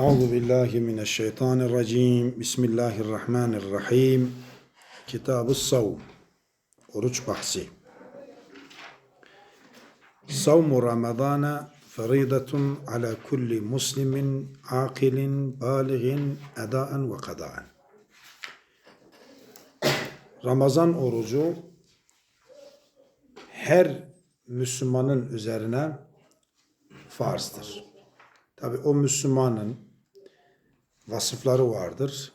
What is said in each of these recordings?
Euzu billahi mineşşeytanirracim. Bismillahirrahmanirrahim. Kitab-ı Savm. Oruç bahsi. Savmu Ramazana feridatun ala kulli muslimin akilin baligin edaen ve kadaen. Ramazan orucu her Müslümanın üzerine farzdır. Tabi o Müslümanın vasıfları vardır.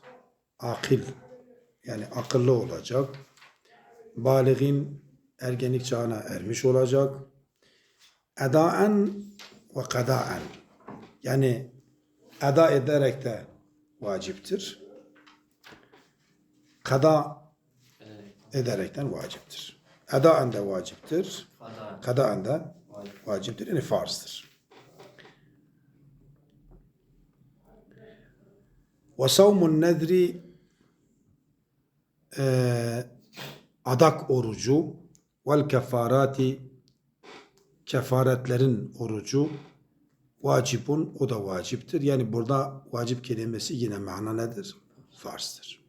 Akil yani akıllı olacak. Baligin ergenlik çağına ermiş olacak. Edaen ve kadaen yani eda ederek de vaciptir. Kada ederekten vaciptir. Edaen de vaciptir. Kadaen de vaciptir. Yani farzdır. Ve savmun nedri eee, adak orucu vel kefarati kefaretlerin orucu vacibun o da vaciptir. Yani burada vacip kelimesi yine mana nedir? Farzdır.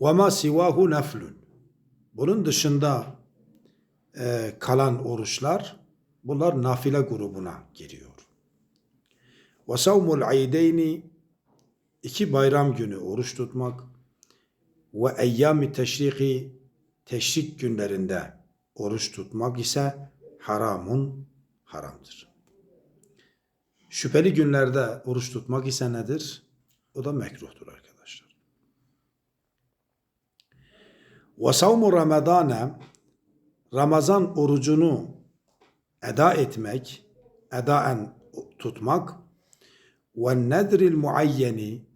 Ve ma sivahu neflun. Bunun dışında eee, kalan oruçlar bunlar nafile grubuna giriyor. Ve savmul iki bayram günü oruç tutmak ve eyyami teşriki teşrik günlerinde oruç tutmak ise haramun haramdır. Şüpheli günlerde oruç tutmak ise nedir? O da mekruhtur arkadaşlar. Ve savmu ramadana Ramazan orucunu eda etmek, edaen tutmak ve nedril muayyeni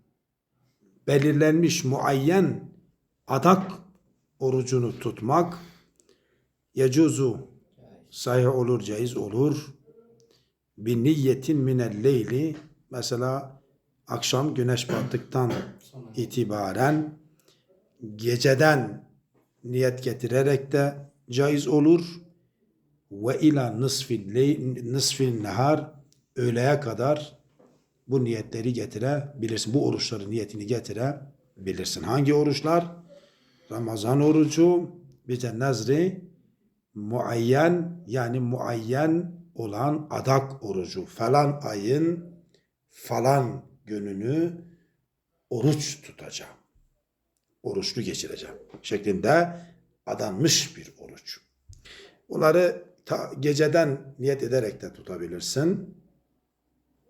belirlenmiş muayyen adak orucunu tutmak yecuzu sahih olur, caiz olur. Bir niyetin minel leyli mesela akşam güneş battıktan itibaren geceden niyet getirerek de caiz olur. Ve ila nısfil, nısfil nehar öğleye kadar bu niyetleri getirebilirsin. Bu oruçların niyetini getirebilirsin. Hangi oruçlar? Ramazan orucu, bir de nazri muayyen yani muayyen olan adak orucu. Falan ayın falan gününü oruç tutacağım. Oruçlu geçireceğim. Şeklinde adanmış bir oruç. Bunları ta, geceden niyet ederek de tutabilirsin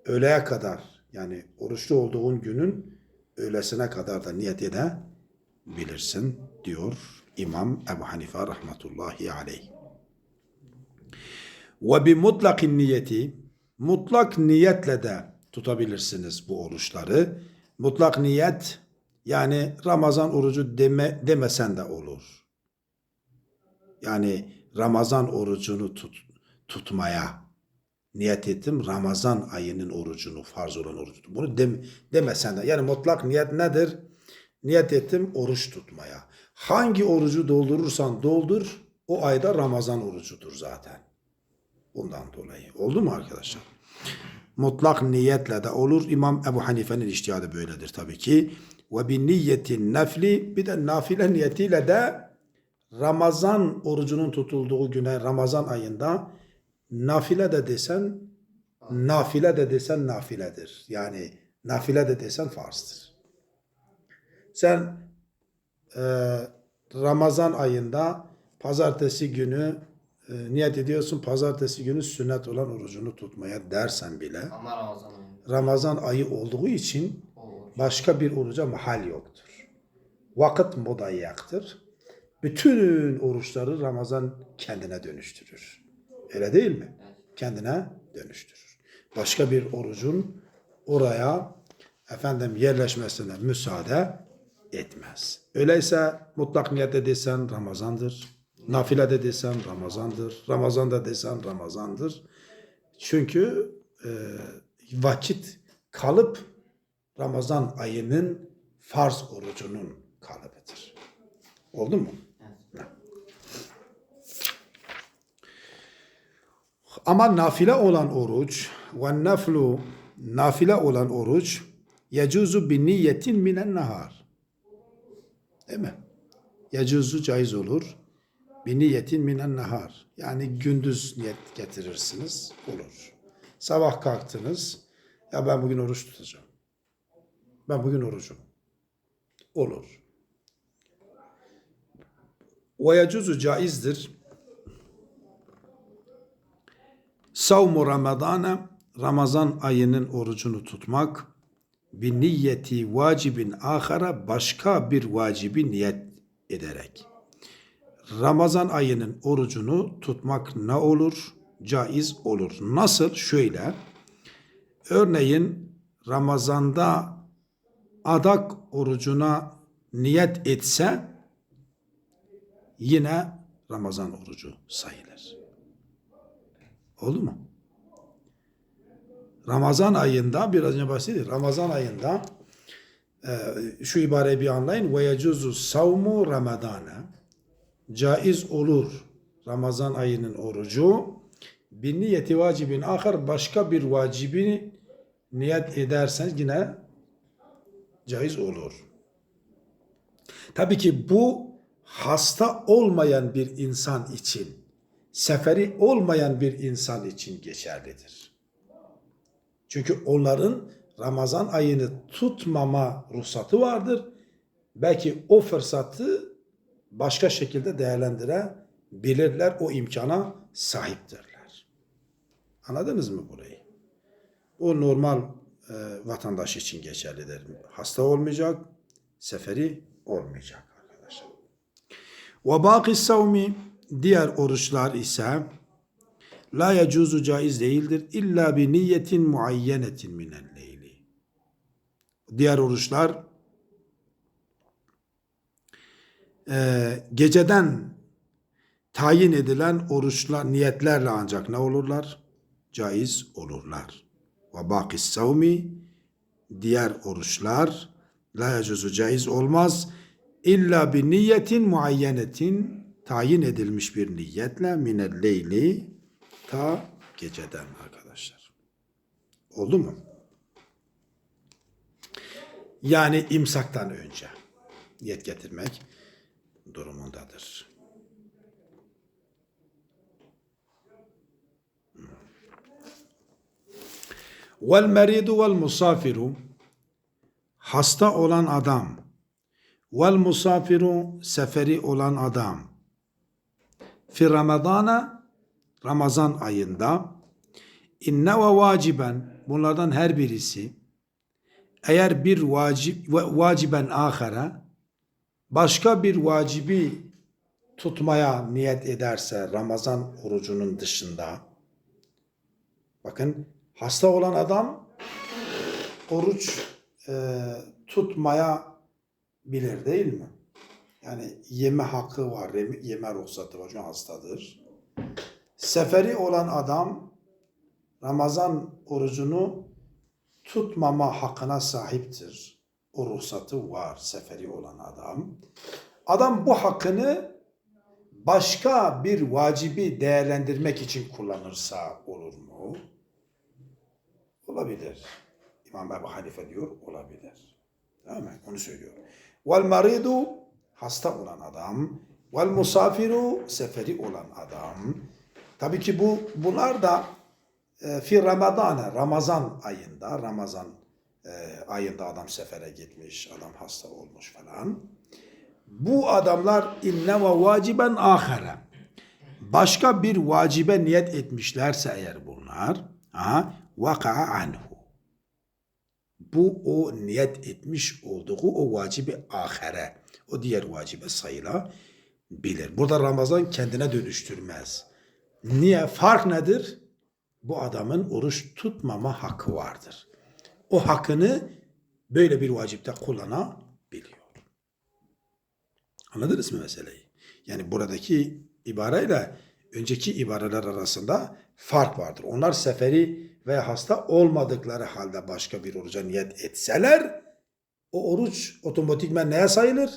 öğleye kadar yani oruçlu olduğun günün öğlesine kadar da niyet edebilirsin diyor İmam Ebu Hanife rahmetullahi aleyh. Ve bi mutlakin niyeti mutlak niyetle de tutabilirsiniz bu oruçları. Mutlak niyet yani Ramazan orucu deme, demesen de olur. Yani Ramazan orucunu tut, tutmaya niyet ettim Ramazan ayının orucunu, farz olan orucunu. Bunu dem demesen de. Yani mutlak niyet nedir? Niyet ettim oruç tutmaya. Hangi orucu doldurursan doldur, o ayda Ramazan orucudur zaten. Bundan dolayı. Oldu mu arkadaşlar? Mutlak niyetle de olur. İmam Ebu Hanife'nin iştihadı böyledir tabii ki. Ve bin niyetin nefli bir de nafile niyetiyle de Ramazan orucunun tutulduğu güne Ramazan ayında Nafile de desen, nafile de desen nafiledir. Yani nafile de desen farzdır. Sen e, Ramazan ayında pazartesi günü e, niyet ediyorsun pazartesi günü sünnet olan orucunu tutmaya dersen bile Ama Ramazan ayı. Ramazan ayı olduğu için başka bir oruca mahal yoktur. Vakit mudayyaktır. Bütün oruçları Ramazan kendine dönüştürür. Öyle değil mi? Kendine dönüştürür. Başka bir orucun oraya efendim yerleşmesine müsaade etmez. Öyleyse mutlak niyet desen Ramazandır. Nafile de desen Ramazandır. Ramazan da desen Ramazandır. Çünkü e, vakit kalıp Ramazan ayının farz orucunun kalıbıdır. Oldu mu? Ama nafile olan oruç ve neflu nafile olan oruç yecuzu bin niyetin minen nahar. Değil mi? Yecuzu caiz olur. Bin niyetin minen nahar. Yani gündüz niyet getirirsiniz. Olur. Sabah kalktınız. Ya ben bugün oruç tutacağım. Ben bugün orucum. Olur. Ve yecuzu caizdir. Savmu Ramazana Ramazan ayının orucunu tutmak bir niyeti vacibin ahara başka bir vacibi niyet ederek. Ramazan ayının orucunu tutmak ne olur? Caiz olur. Nasıl? Şöyle. Örneğin Ramazan'da adak orucuna niyet etse yine Ramazan orucu sayılır. Oldu mu? Ramazan ayında biraz önce bahsettik. Ramazan ayında e, şu ibareyi bir anlayın. Ve yecuzu savmu ramadana. Caiz olur Ramazan ayının orucu. Bir niyeti vacibin ahar başka bir vacibini niyet ederseniz yine caiz olur. Tabii ki bu hasta olmayan bir insan için, seferi olmayan bir insan için geçerlidir. Çünkü onların Ramazan ayını tutmama ruhsatı vardır. Belki o fırsatı başka şekilde değerlendirebilirler. O imkana sahiptirler. Anladınız mı burayı? O normal e, vatandaş için geçerlidir. Hasta olmayacak, seferi olmayacak arkadaşlar. Ve baki savmi diğer oruçlar ise la yecuzu caiz değildir illa bi niyetin muayyenetin minel leyli. Diğer oruçlar e, geceden tayin edilen oruçlar niyetlerle ancak ne olurlar? Caiz olurlar. Ve baki savmi diğer oruçlar la yecuzu caiz olmaz illa bi niyetin muayyenetin tayin edilmiş bir niyetle minel leyli ta geceden arkadaşlar. Oldu mu? Yani imsaktan önce niyet getirmek durumundadır. Vel meridu vel musafiru hasta olan adam vel musafiru seferi olan adam fi Ramazana Ramazan ayında inne ve vaciben bunlardan her birisi eğer bir vacip vaciben ahara başka bir vacibi tutmaya niyet ederse Ramazan orucunun dışında bakın hasta olan adam oruç e, tutmaya bilir değil mi? Yani yeme hakkı var, yeme- ruhsatı var. An hastadır. Seferi olan adam Ramazan orucunu tutmama hakkına sahiptir. O ruhsatı var seferi olan adam. Adam bu hakkını başka bir vacibi değerlendirmek için kullanırsa olur mu? Olabilir. İmam Ebu Hanife diyor olabilir. Değil mi? Onu söylüyor. Vel hasta olan adam. Vel musafiru seferi olan adam. Tabii ki bu bunlar da e, fi Ramazan, Ramazan ayında, Ramazan e, ayında adam sefere gitmiş, adam hasta olmuş falan. Bu adamlar inne ve vaciben ahire. Başka bir vacibe niyet etmişlerse eğer bunlar, ha, vaka'a anhu. Bu o niyet etmiş olduğu o vacibi ahire. O diğer vacibe sayılabilir. Burada Ramazan kendine dönüştürmez. Niye? Fark nedir? Bu adamın oruç tutmama hakkı vardır. O hakkını böyle bir vacipte kullanabiliyor. Anladınız mı meseleyi? Yani buradaki ibareyle önceki ibareler arasında fark vardır. Onlar seferi ve hasta olmadıkları halde başka bir oruca niyet etseler o oruç otomatikmen neye sayılır?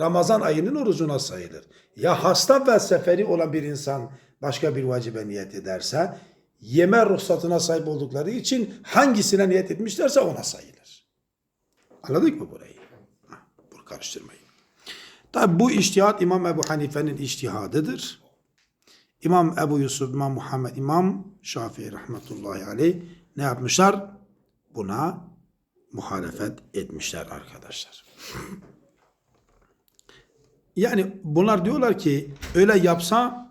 Ramazan ayının orucuna sayılır. Ya hasta ve seferi olan bir insan başka bir vacibe niyet ederse yeme ruhsatına sahip oldukları için hangisine niyet etmişlerse ona sayılır. Anladık mı burayı? Bunu karıştırmayın. Tabi bu iştihat İmam Ebu Hanife'nin iştihadıdır. İmam Ebu Yusuf, İmam Muhammed, İmam Şafii rahmetullahi aleyh ne yapmışlar? Buna muhalefet etmişler arkadaşlar. Yani bunlar diyorlar ki öyle yapsa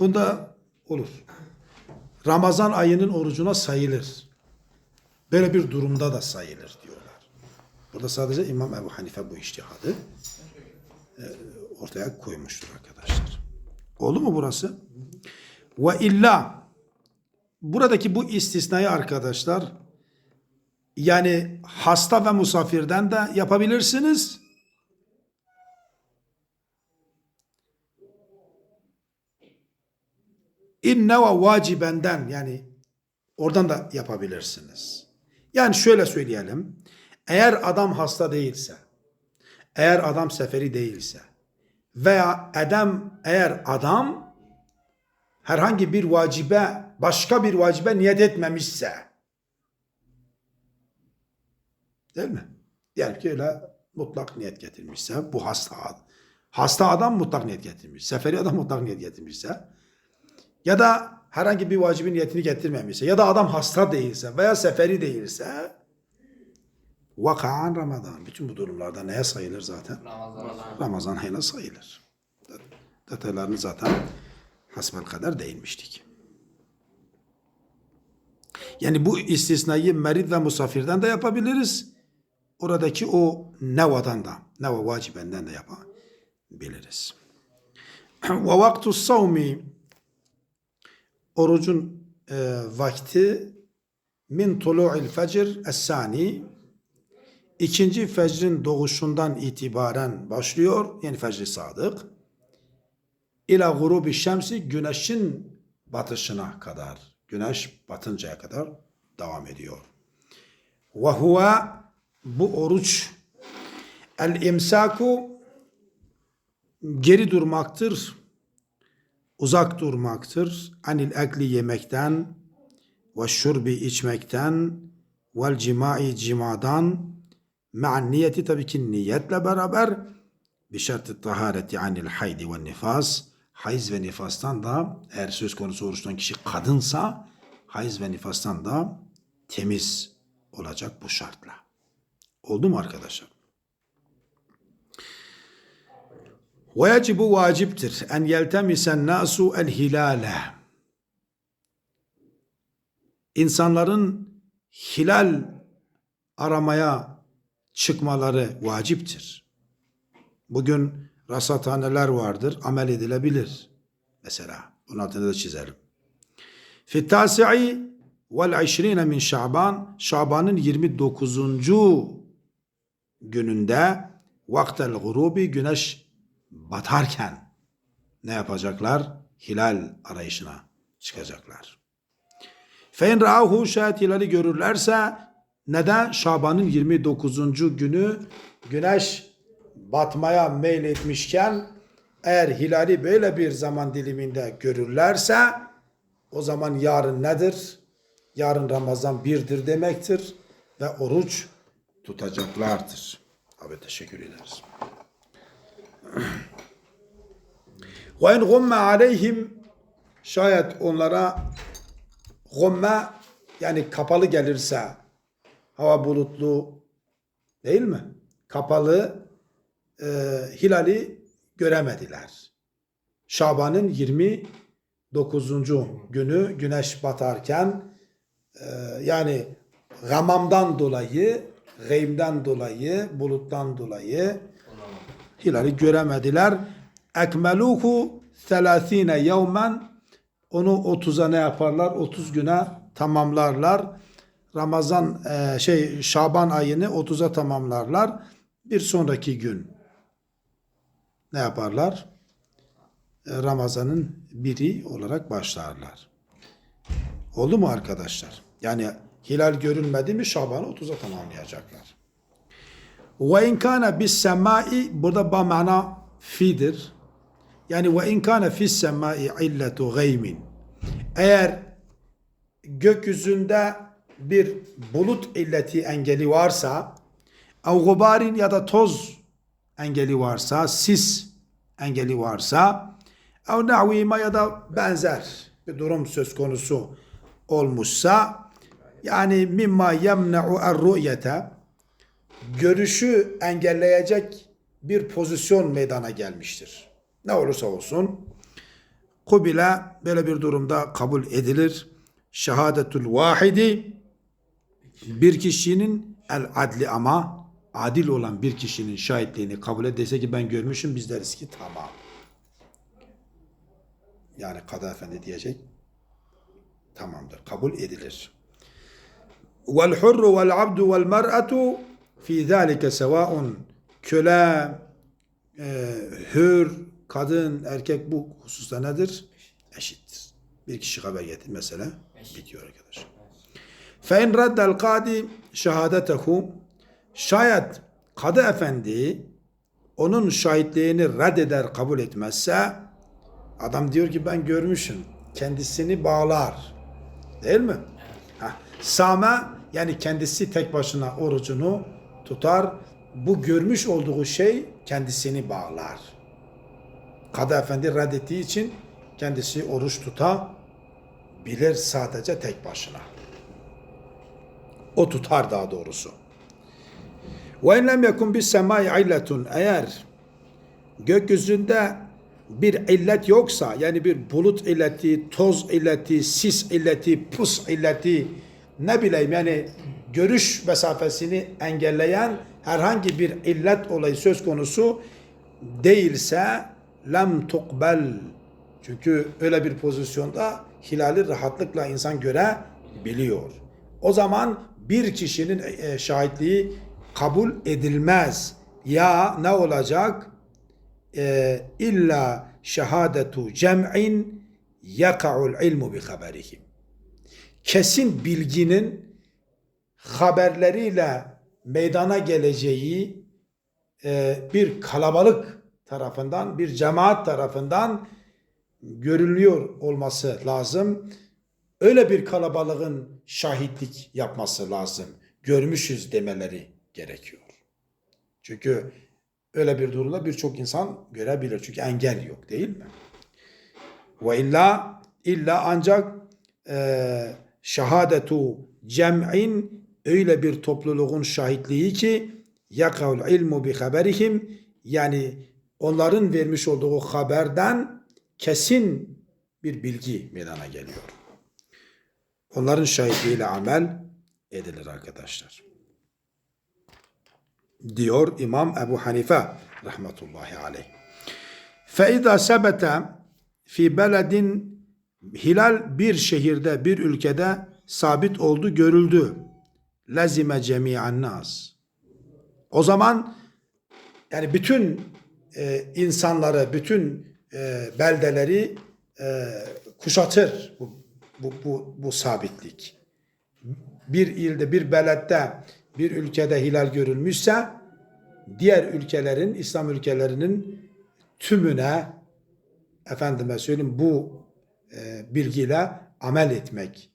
bunda olur. Ramazan ayının orucuna sayılır. Böyle bir durumda da sayılır diyorlar. Burada sadece İmam Ebu Hanife bu iştihadı e, ortaya koymuştur arkadaşlar. Oldu mu burası? Ve illa buradaki bu istisnayı arkadaşlar yani hasta ve musafirden de yapabilirsiniz. İnne ve vacibenden yani oradan da yapabilirsiniz. Yani şöyle söyleyelim. Eğer adam hasta değilse, eğer adam seferi değilse veya adam eğer adam herhangi bir vacibe başka bir vacibe niyet etmemişse değil mi? Diyelim ki öyle mutlak niyet getirmişse bu hasta hasta adam mutlak niyet getirmiş. Seferi adam mutlak niyet getirmişse ya da herhangi bir vacibin niyetini getirmemişse ya da adam hasta değilse veya seferi değilse vakaan Ramazan. Bütün bu durumlarda neye sayılır zaten? Ramazan. Ramazan ayına sayılır. Detaylarını zaten hasbel kadar değinmiştik. Yani bu istisnayı merid ve musafirden de yapabiliriz. Oradaki o nevadan da, neva vacibenden de yapabiliriz. Ve vaktu savmi orucun e, vakti min tulu'il fecr es-sani ikinci fecrin doğuşundan itibaren başlıyor. Yani fecri sadık. İla gurubi şemsi güneşin batışına kadar. Güneş batıncaya kadar devam ediyor. Ve huve bu oruç el imsaku geri durmaktır. Uzak durmaktır. Anil ekli yemekten ve şurbi içmekten vel cimai cimadan ma'an niyeti tabii ki niyetle beraber bir şartı tahareti anil haydi ve nifas hayız ve nifastan da eğer söz konusu oruçtan kişi kadınsa hayız ve nifastan da temiz olacak bu şartla. Oldu mu arkadaşlar? Ve yecibu vaciptir en yeltemisen nasu el hilale. İnsanların hilal aramaya çıkmaları vaciptir. Bugün rasathaneler vardır, amel edilebilir. Mesela bunun altını da çizelim. Fi tasi'i vel işrine min Şaban, Şaban'ın 29. gününde vaktel gurubi güneş batarken ne yapacaklar? Hilal arayışına çıkacaklar. Fein ra'ahu şayet hilali görürlerse neden? Şaban'ın 29. günü güneş batmaya meyletmişken eğer hilali böyle bir zaman diliminde görürlerse o zaman yarın nedir? Yarın Ramazan birdir demektir ve oruç tutacaklardır. Abi teşekkür ederiz. Ve in gumme aleyhim şayet onlara gumme yani kapalı gelirse hava bulutlu değil mi? Kapalı e, hilali göremediler. Şaban'ın 29. günü güneş batarken e, yani gamamdan dolayı, gaymden dolayı, buluttan dolayı hilali göremediler. Ekmeluhu 30 yevmen onu 30'a ne yaparlar? 30 güne tamamlarlar. Ramazan e, şey Şaban ayını 30'a tamamlarlar. Bir sonraki gün ne yaparlar? E, Ramazan'ın biri olarak başlarlar. Oldu mu arkadaşlar? Yani hilal görünmedi mi Şaban'ı 30'a tamamlayacaklar. Ve in kana bis semai burada ba mana fidir. Yani ve in kana fis semai illetu gaymin. Eğer gökyüzünde bir bulut illeti engeli varsa ev gubarin ya da toz engeli varsa sis engeli varsa ev nahvima ya da benzer bir durum söz konusu olmuşsa yani mimma yemne'u er-ru'yete görüşü engelleyecek bir pozisyon meydana gelmiştir. Ne olursa olsun kubile böyle bir durumda kabul edilir. Şehadetul vahidi bir kişinin el adli ama adil olan bir kişinin şahitliğini kabul ederse ki ben görmüşüm biz deriz ki tamam. Yani Kadı Efendi diyecek tamamdır. Kabul edilir. Vel hurru vel abdu vel mer'atu fi zalike sevaun köle, e, hür, kadın, erkek bu hususta nedir? Eşittir. Bir kişi haber getir mesela bitiyor arkadaşlar. Fe in raddel kadi şehadetehu şayet kadı efendi onun şahitliğini reddeder kabul etmezse adam diyor ki ben görmüşüm kendisini bağlar değil mi? Heh. Same yani kendisi tek başına orucunu tutar bu görmüş olduğu şey kendisini bağlar. Kadı efendi reddettiği için kendisi oruç tutabilir sadece tek başına. O tutar daha doğrusu. Ve in lem yekun bis semai eğer gökyüzünde bir illet yoksa yani bir bulut illeti, toz illeti, sis illeti, pus illeti ne bileyim yani görüş mesafesini engelleyen herhangi bir illet olayı söz konusu değilse lem tukbel çünkü öyle bir pozisyonda hilali rahatlıkla insan görebiliyor. O zaman bir kişinin e, şahitliği kabul edilmez. Ya ne olacak? E, illa şehadetu cem'in yaka'ul ilmu bi haberihim. Kesin bilginin haberleriyle meydana geleceği e, bir kalabalık tarafından, bir cemaat tarafından görülüyor olması lazım. Öyle bir kalabalığın şahitlik yapması lazım. Görmüşüz demeleri gerekiyor. Çünkü öyle bir durumda birçok insan görebilir. Çünkü engel yok değil mi? Ve illa illa ancak e, şehadetu cem'in öyle bir topluluğun şahitliği ki yakavul ilmu bi haberihim yani onların vermiş olduğu haberden kesin bir bilgi meydana geliyor. Onların şahitliğiyle amel edilir arkadaşlar. Diyor İmam Ebu Hanife rahmetullahi aleyh. فَاِذَا سَبَتَ fi beledin hilal bir şehirde, bir ülkede sabit oldu, görüldü. Lazime cemi'an nas. O zaman yani bütün e, insanları, bütün e, beldeleri e, kuşatır bu, bu, bu, bu sabitlik. Bir ilde, bir beledde, bir ülkede hilal görülmüşse diğer ülkelerin, İslam ülkelerinin tümüne efendime söyleyeyim bu e, bilgiyle amel etmek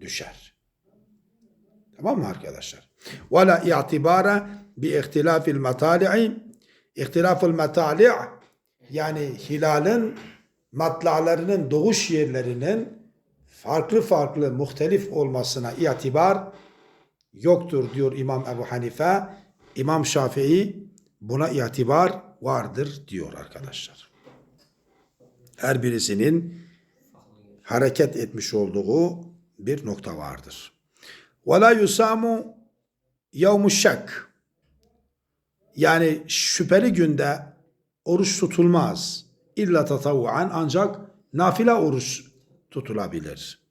düşer. Tamam mı arkadaşlar? Ve la i'tibara bi ihtilafil matali'i ihtilaful matali' yani hilalin matlalarının doğuş yerlerinin farklı farklı muhtelif olmasına itibar yoktur diyor İmam Ebu Hanife. İmam Şafii buna itibar vardır diyor arkadaşlar. Her birisinin hareket etmiş olduğu bir nokta vardır. Ve la yusamu yevmu şek. Yani şüpheli günde oruç tutulmaz. İlla tatavvuan ancak nafile oruç tutulabilir.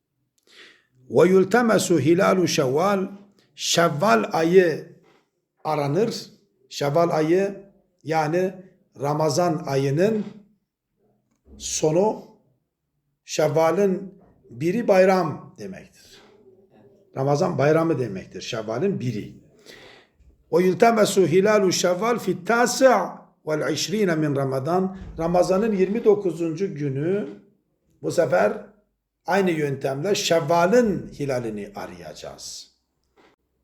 Ve yultemesu hilalu şevval Şevval ayı aranır. Şevval ayı yani Ramazan ayının sonu Şevval'in biri bayram demektir. Ramazan bayramı demektir. Şevval'in biri. Ve yultemesu hilalu şevval fit tasi' vel işrine min Ramazan. Ramazan'ın 29. günü bu sefer aynı yöntemle Şevval'in hilalini arayacağız.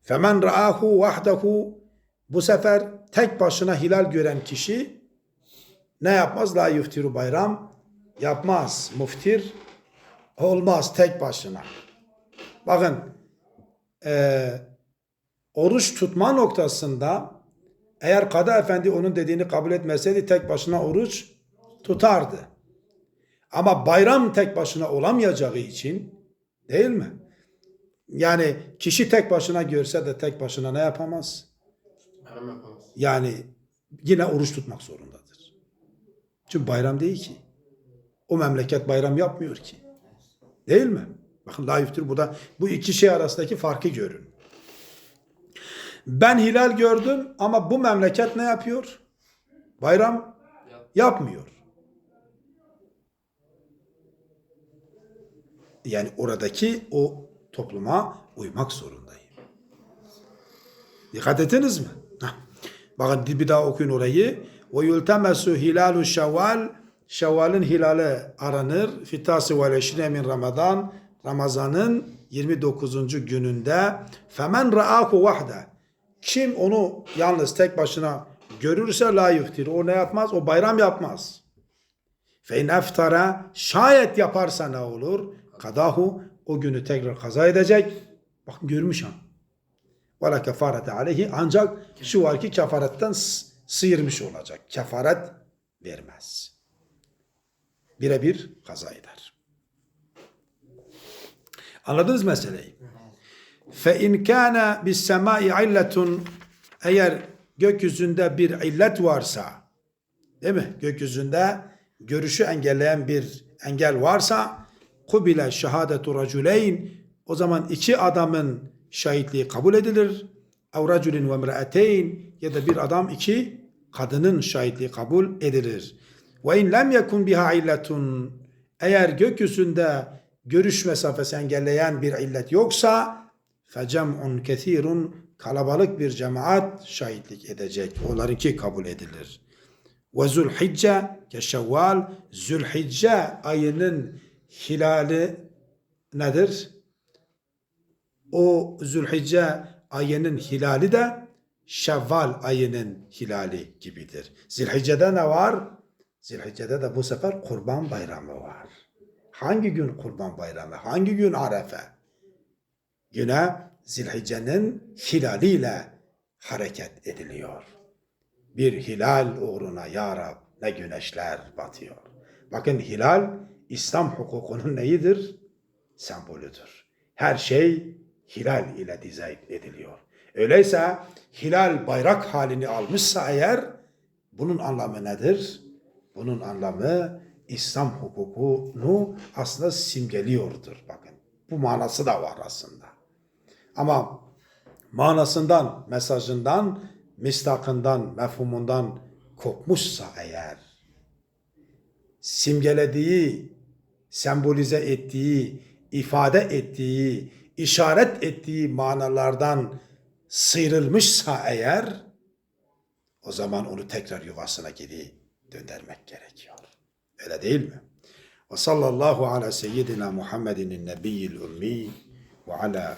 Femen ra'ahu vahdehu bu sefer tek başına hilal gören kişi ne yapmaz? La yuftiru bayram yapmaz. Muftir olmaz tek başına. Bakın eee, oruç tutma noktasında eğer Kadı Efendi onun dediğini kabul etmeseydi tek başına oruç tutardı. Ama bayram tek başına olamayacağı için değil mi? Yani kişi tek başına görse de tek başına ne yapamaz. Yani yine oruç tutmak zorundadır. Çünkü bayram değil ki. O memleket bayram yapmıyor ki. Değil mi? Bakın la yuftir bu da bu iki şey arasındaki farkı görün. Ben hilal gördüm ama bu memleket ne yapıyor? Bayram yapmıyor. Yani oradaki o topluma uymak zorundayım. Dikkat ettiniz mi? Heh. Bakın bir daha okuyun orayı. Ve yultemesu hilalu şevval Şevval'in hilali aranır. Fitası ve leşine min Ramazan Ramazan'ın 29. gününde femen ra'ahu vahde kim onu yalnız tek başına görürse la yuftir. O ne yapmaz? O bayram yapmaz. Fe in eftara şayet yaparsa ne olur? Kadahu o günü tekrar kaza edecek. Bakın görmüş ha. Ve la kefarete aleyhi ancak şu var ki kefaretten sıyırmış olacak. Kefaret vermez. Birebir kaza eder. Anladınız meseleyi? Fe in kana bis semai illetun eğer gökyüzünde bir illet varsa değil mi? Gökyüzünde görüşü engelleyen bir engel varsa kubile şehadetu raculeyn o zaman iki adamın şahitliği kabul edilir. Ev raculin ve imra'ateyn ya da bir adam iki kadının şahitliği kabul edilir. Ve in lem yekun biha illetun eğer gökyüzünde görüş mesafesi engelleyen bir illet yoksa fecem'un kethirun kalabalık bir cemaat şahitlik edecek. Onlarınki kabul edilir. Ve Zülhicce ke Şevval Zülhicce ayının hilali nedir? O Zülhicce ayının hilali de Şevval ayının hilali gibidir. Zilhicce'de ne var? Zilhicce'de de bu sefer Kurban Bayramı var. Hangi gün Kurban Bayramı? Hangi gün Arefe? Güne Zilhicce'nin hilaliyle hareket ediliyor. Bir hilal uğruna ya Rab ne güneşler batıyor. Bakın hilal İslam hukukunun neyidir? Sembolüdür. Her şey hilal ile dizayn ediliyor. Öyleyse hilal bayrak halini almışsa eğer bunun anlamı nedir? Bunun anlamı İslam hukukunu aslında simgeliyordur. Bakın bu manası da var aslında. Ama manasından, mesajından, mistakından, mefhumundan kopmuşsa eğer, simgelediği, sembolize ettiği, ifade ettiği, işaret ettiği manalardan sıyrılmışsa eğer, o zaman onu tekrar yuvasına geri döndürmek gerekiyor. Öyle değil mi? Ve sallallahu ala seyyidina Muhammedin nebiyyil ummi ve ala